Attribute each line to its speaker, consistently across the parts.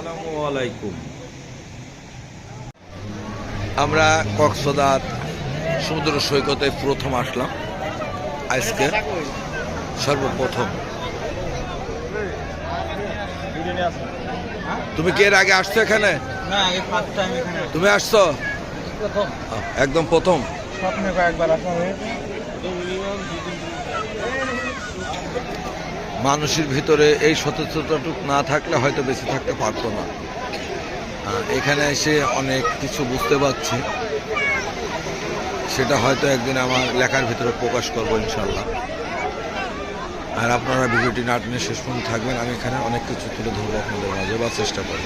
Speaker 1: আসসালামু আলাইকুম।
Speaker 2: আমরা কক্সবাজার সমুদ্র সৈকতে প্রথম আসলাম। আজকে সর্বপ্রথম। তুমি কি এর আগে আসছো এখানে? তুমি আসছো? একদম প্রথম। মানুষের ভিতরে এই সচেতনটুক না থাকলে হয়তো বেঁচে থাকতে পারতো না। এখানে এসে অনেক কিছু বুঝতে পারছি। সেটা হয়তো একদিন আমার লেখার ভিতরে প্রকাশ করব ইনশাল্লাহ আর আপনারা ভিডিওটি না টেনে শেষ পর্যন্ত থাকবেন, আমি এখানে অনেক কিছু তুলে ধরবো আপনাদের মাঝে, বা চেষ্টা করব।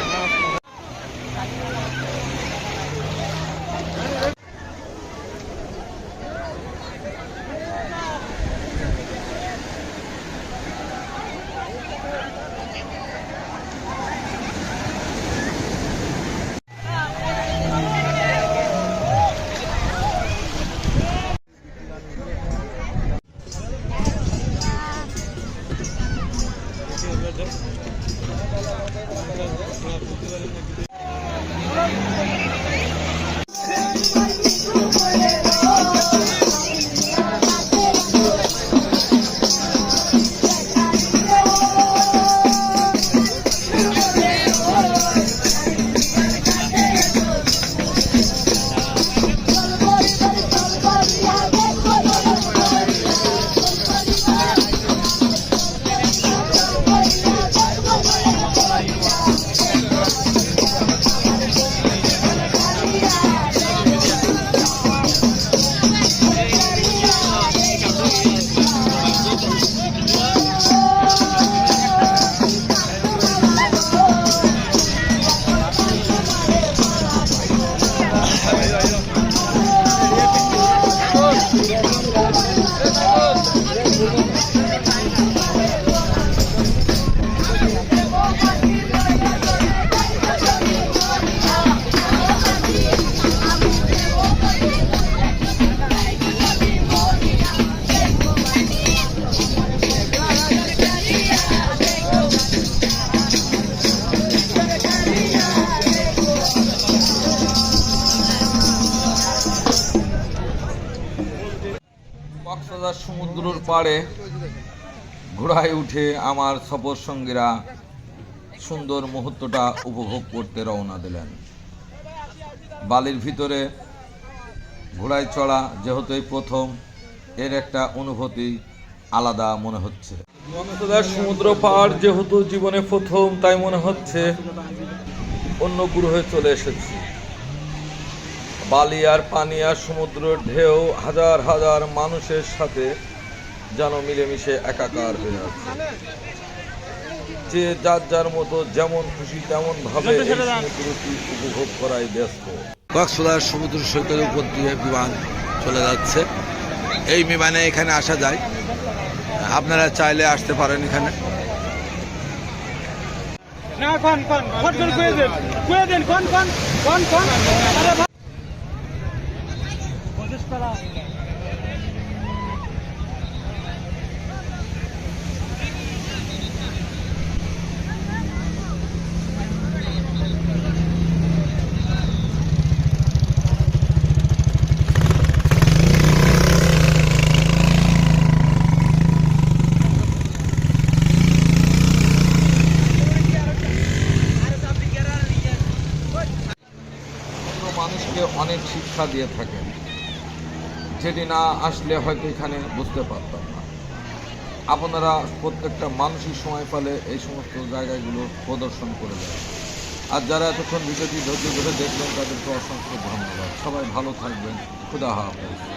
Speaker 2: কক্সবাজার সমুদ্রের পাড়ে ঘোড়ায় উঠে আমার সফর সঙ্গীরা সুন্দর মুহূর্তটা উপভোগ করতে রওনা দিলেন। বালির ভিতরে ঘোড়ায় চড়া যেহেতু এই প্রথম, এর একটা অনুভূতি আলাদা মনে হচ্ছে। সমুদ্র পাড় যেহেতু জীবনে প্রথম, তাই মনে হচ্ছে অন্য গ্রহে চলে এসেছি। বালি আর পানি আর সমুদ্রের ঢেউ হাজার হাজার মানুষের সাথে যেন মিলেমিশে একাকার হয়ে আছে যে যার যার মতো যেমন খুশি তেমন ভাবে সমুদ্রটি উপভোগ করাই ব্যস্ত কক্সবাজার সমুদ্র সৈকতের উপর দিয়ে বিমান চলে যাচ্ছে এই বিমানে এখানে আসা যায় আপনারা চাইলে আসতে পারেন এখানে
Speaker 1: না কোন কোন কয়ে দেন কোন কোন কোন কোন
Speaker 2: অন্য মানুষকে অনেক শিক্ষা দিয়ে থাকেন। যেটি না আসলে হয়তো এখানে বুঝতে পারতাম না। আপনারা প্রত্যেকটা মানুষই সময় পালে এই সমস্ত জায়গাগুলো প্রদর্শন করে দেয় আর যারা এতক্ষণ ভিডিওটি ধৈর্য ধরে দেখলেন, তাদেরকে অসংখ্য ধন্যবাদ। সবাই ভালো থাকবেন। খুদা হাফেজ।